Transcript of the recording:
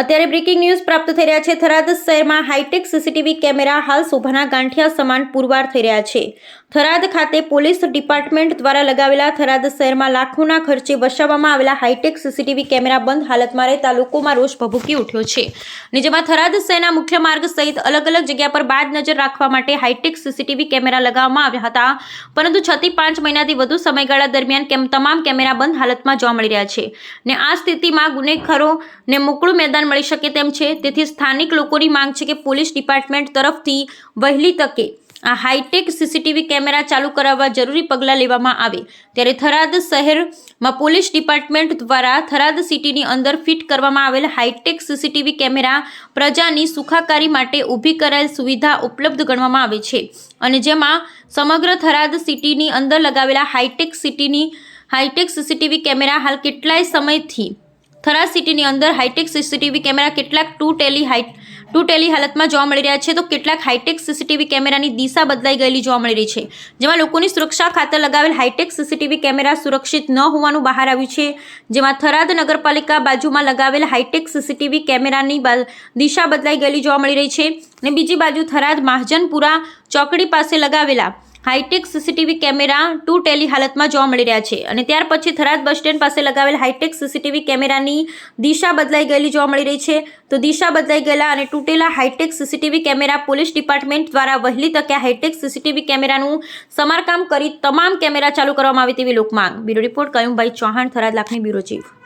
અત્યારે breaking news પ્રાપ્ત થઈ રહ્યા છે. થરાદ શહેરમાં હાઈટેક સીસીટીવી કેમેરા હાલ શોભાના ગાંઠિયા સમાન પુરવાર થઈ રહ્યા છે. થરાદ ખાતે પોલીસ ડિપાર્ટમેન્ટ દ્વારા લગાવેલા થરાદ શહેરમાં લાખોના ખર્ચે વસાવવામાં આવેલા હાઈટેક સીસીટીવી કેમેરા બંધ હાલતમાં રહેતા લોકોમાં રોષ ભભૂકી ઉઠ્યો છે. અને જેમાં થરાદ શહેરના મુખ્ય માર્ગ સહિત અલગ અલગ જગ્યા પર બાદ નજર રાખવા માટે હાઈટેક સીસીટીવી કેમેરા લગાવવામાં આવ્યા હતા. પરંતુ છ થી પાંચ મહિનાથી વધુ સમયગાળા દરમિયાન તમામ કેમેરા બંધ હાલતમાં જોવા મળી રહ્યા છે. ને આ સ્થિતિમાં ગુનેખરો ને મોકળું મેદાન મળી શકે તેમ છે. તેથી સ્થાનિક લોકોની માંગ છે કે પોલીસ ડિપાર્ટમેન્ટ તરફથી વહેલી તકે આ હાઈટેક સીસીટીવી કેમેરા ચાલુ કરાવવા જરૂરી પગલાં લેવામાં આવે. ત્યારે થરાદ શહેરમાં પોલીસ ડિપાર્ટમેન્ટ દ્વારા થરાદ સિટીની અંદર ફિટ કરવામાં આવેલ હાઈટેક સીસીટીવી કેમેરા પ્રજાની સુખાકારી માટે ઊભી કરાયેલ સુવિધા ઉપલબ્ધ ગણવામાં આવે છે. અને જેમાં સમગ્ર થરાદ સિટીની અંદર લગાવેલા હાઈટેક સિટીની હાઈટેક સીસીટીવી કેમેરા હાલ કેટલાય સમયથી થરાદ સિટીની અંદર હાઈટેક સીસીટીવી કેમેરા કેટલાક ટુ ટેલી હાઈ ટુ ટેલી હાલતમાં જોવા મળી રહ્યા છે. તો કેટલાક હાઈટેક સીસીટીવી કેમેરાની દિશા બદલાઈ ગયેલી જોવા મળી રહી છે. જેમાં લોકોની સુરક્ષા ખાતર લગાવેલ હાઈટેક સીસીટીવી કેમેરા સુરક્ષિત ન હોવાનું બહાર આવ્યું છે. જેમાં થરાદ નગરપાલિકા બાજુમાં લગાવેલ હાઈટેક સીસીટીવી કેમેરાની દિશા બદલાઈ ગયેલી જોવા મળી રહી છે. અને બીજી બાજુ થરાદ મહાજનપુરા ચોકડી પાસે લગાવેલા હાઈટેક સીસીટીવી કેમેરા ટુ ટેલી હાલતમાં જોવા મળી રહ્યા છે અને ત્યાર પછી થરાદ બસ સ્ટેન્ડ પાસે લગાવેલ હાઈટેક સીસીટીવી કેમેરાની દિશા બદલાઈ ગયેલી જોવા મળી રહી છે. તો દિશા બદલાઈ ગયેલા અને તૂટેલા hitech CCTV camera police department દ્વારા વહેલી તકે હાઈટેક સીસીટીવી કેમેરાનું સમારકામ કરી તમામ કેમેરા ચાલુ કરવામાં આવે તેવી લોકમાંગ. બ્યુરો રિપોર્ટ કયુંભાઈ ચૌહાણ, થરાદ લાખની બ્યુરો ચીફ.